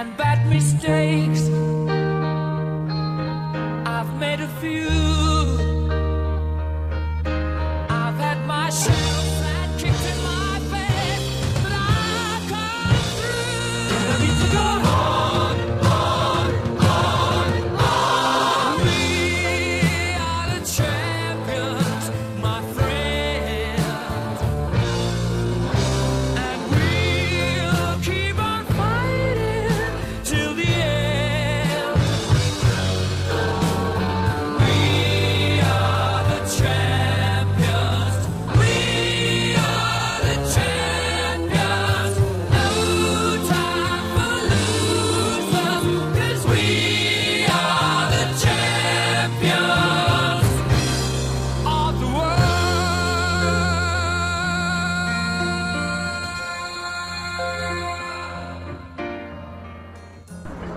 and bad mistakes. I've made a few.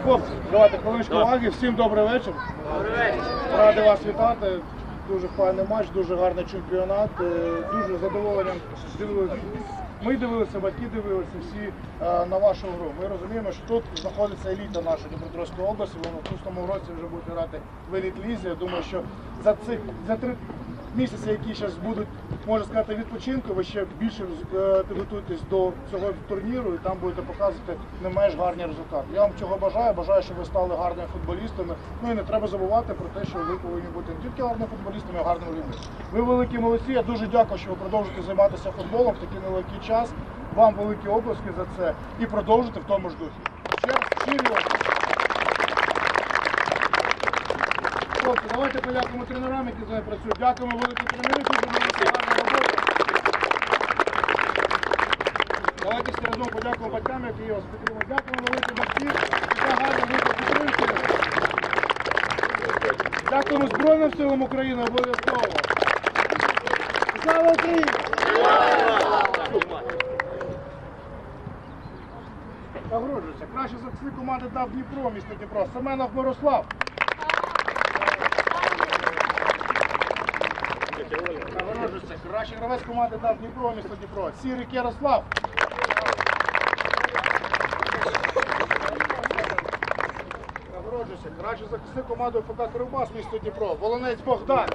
Хлопці, давайте хвилиночку уваги. Всім добрий вечір. Радий вас вітати. Дуже файний матч, дуже гарний чемпіонат. Е, Дуже задоволенням дивилися. Ми дивилися, батьки дивилися всі е, на вашу гру. Ми розуміємо, що тут знаходиться еліта нашої Дніпропетровської області. Ви в наступному році вже будете грати в еліт лізі. Я думаю, що за цих за три місяці, які зараз будуть, можна сказати, відпочинку, ви ще більше е, підготуєтесь до цього турніру і там будете показувати не менш гарні результати. Я вам чого бажаю. Бажаю, щоб ви стали гарними футболістами. Ну і не треба забувати про те, що ви повинні бути не тільки гарними футболістами, а гарними людьми. Ви великі молодці. Я дуже дякую, що ви продовжуєте займатися футболом в такий нелегкий час. Вам великі обласки за це і продовжуйте в тому ж духі. Ще раз. Хлопці, давайте подякуємо тренерам, які з нами працюють. Дякуємо великі тренери, дуже велика гарна робота. Давайте всі разом подякуємо батькам, які вас підтримують. Дякуємо великі батьки, яка гарна група підтримки. Дякуємо Збройним силам України обов'язково. Слава Україні! Нагороджується. Краще за всі команди дав Дніпро, місто Дніпро. Семенов Мирослав. Нагороджується. Кращий гравець команди дав Дніпро, місто Дніпро. Сірик Ярослав. Нагороджується. Кращий захисник команди ФК Кривбас, місто Дніпро. Волонець Богдан.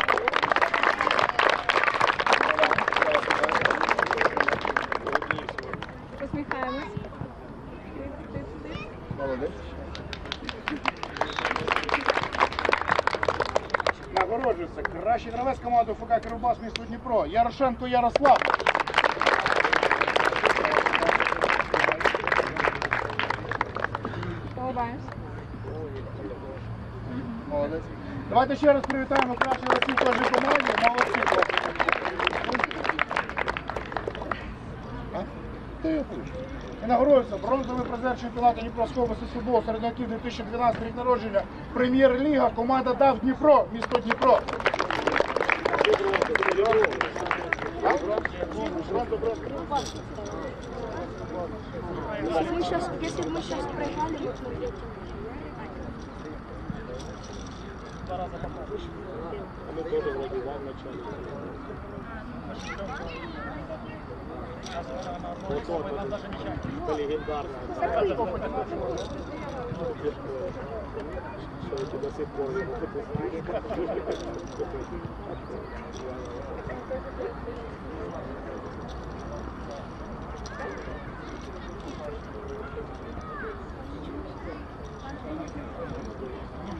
Посміхаємось. Молодець. Нагороджується. Кращий гравець команди ФК Кривбас, місто Дніпро. Ярошенко Ярослав. Молодець. Давайте ще раз привітаємо кращих гравців кожній команді. Молодці. хлопці. А? Ти його пиш. І нагороджується бронзовий призер чемпіонату Дніпровської області з футболу серед років 2012 рік народження. Прем'єр-ліга, команда ДАВ Дніпро, місто Дніпро. А? Если мы сейчас, если бы мы сейчас проиграли, мы Это легендарно. Что эти до сих пор его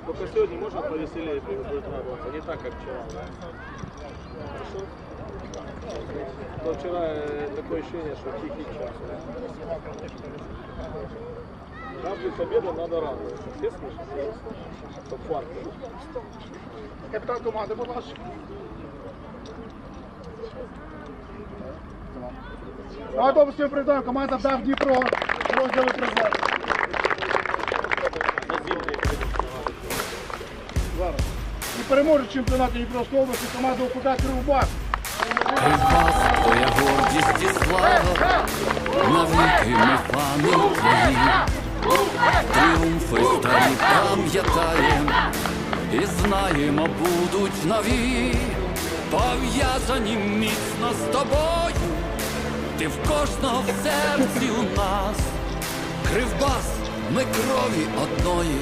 Только сегодня можно повеселее будет работать, а не так, как вчера. Да? Хорошо? То вчера э, такое ощущение, что тихий час. Каждую победу надо радоваться. Все слышат? Как фарт. Капітан команди, будь ласка. Давайте всім привітаємо. Команда ДАВ Дніпро. Розділи призер. Переможець чемпіонату Дніпровської області команда УПК Кривбас. Кривбас, твоя гордість і слава, навіки ми пам'ять твої, тріумфи старі пам'ятаєм, і знаємо, будуть нові, пов'язані міцно з тобою, ти в кожного в серці у нас, Кривбас, ми крові одної,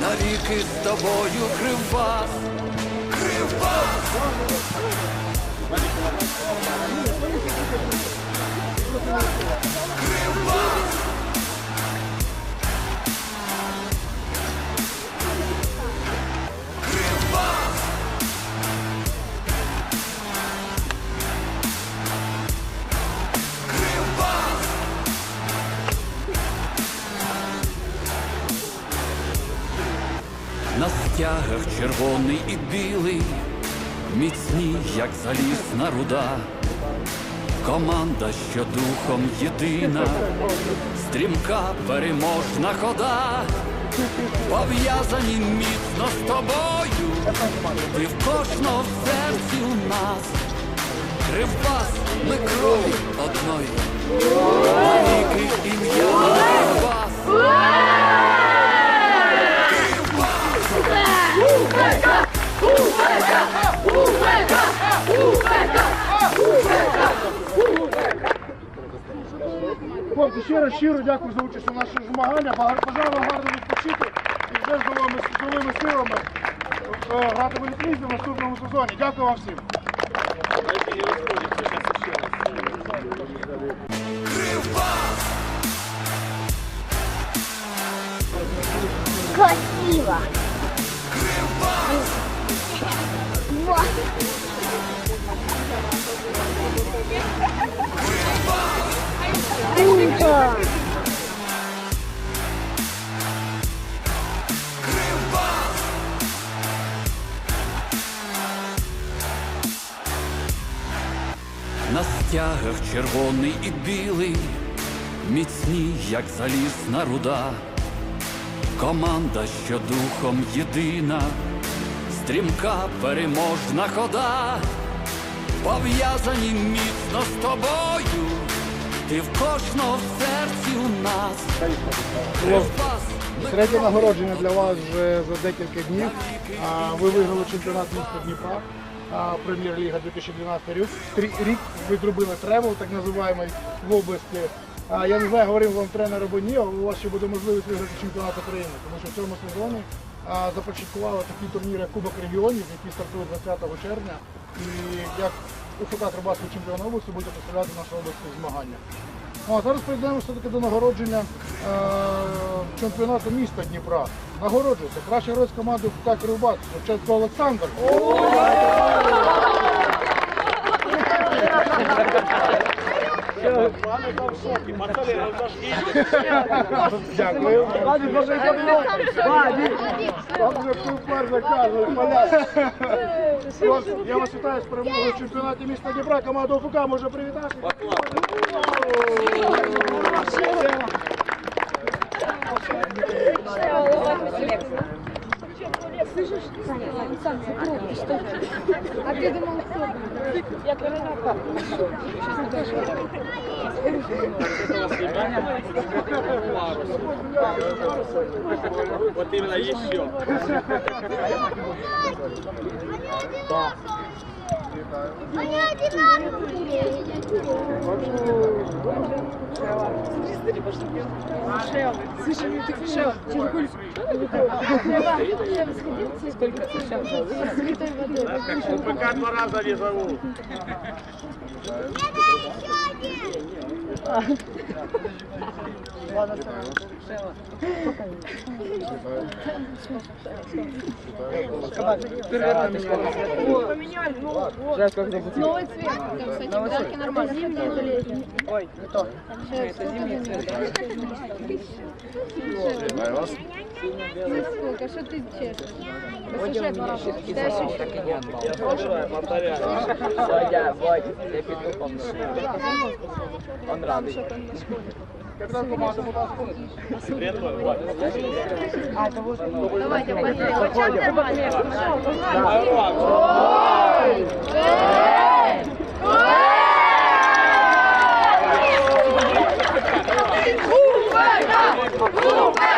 навіки з тобою кривбас, кривбас. На стягах червоний і білий, міцні, як залізна руда. Команда, що духом єдина, стрімка переможна хода, пов'язані міцно з тобою, ти в кожного серці у нас, кривбас, ми крові одної, навіки ім'я Кривбас. Хлопці, раз щиро дякую за участь у наших змаганнях. Бажаю вам гарно відпочити і вже з новими, з новими силами е, грати в літрізі в наступному сезоні. Дякую вам всім. Красиво. Вот. Круто. На стягах червоний і білий, міцні, як залізна руда. Команда, що духом єдина, стрімка переможна хода, пов'язані міцно з тобою, ти в кожного в серці у нас. Третє нагородження для вас вже за декілька днів. Ви виграли чемпіонат міста Дніпра, прем'єр-ліга 2012 рік. Рік ви зробили тревел, так називаємо в області. Я не знаю, говорив вам тренер або ні, але у вас ще буде можливість виграти чемпіонат України, тому що в цьому сезоні започаткували такий турнір, як Кубок регіонів, який стартує 20 червня. І як УФК Карбатський чемпіон області буде представляти нашу область у змаганнях. Ну, а зараз прийдемо все-таки до нагородження е, чемпіонату міста Дніпра. Нагороджується кращий гравець команди ФК Кривбас, Шевченко Олександр. Там. Дякую. Я вже купер заказує, поля. Хлопці, Я вас вітаю з перемогою в чемпіонаті міста Дніпра. Команда УФК може привітати. Слышишь, Саня, Саня, закрой, что А ты думал, что? Я Каролина. Вот именно еще. Шелы. Слушай, ну ты шелы. Черкуль. Сколько ты шелы? УПК два раза не зову. Я еще один. зовут. Новый цвет. Кстати, подарки нормально. Зимний или летний? Ой, не то. Это зимний цвет, Ну сколько? Что ты чешешь? Послушай, два раза. Считаешь еще? Я слушаю, повторяю. Водя, Водя, я там що там на школі. Капітан команди, будь ласка. А, то вот. Давайте, пошли. Почали нормально. Погнали. Ой! Ей! Ой! Кубера! Кубера!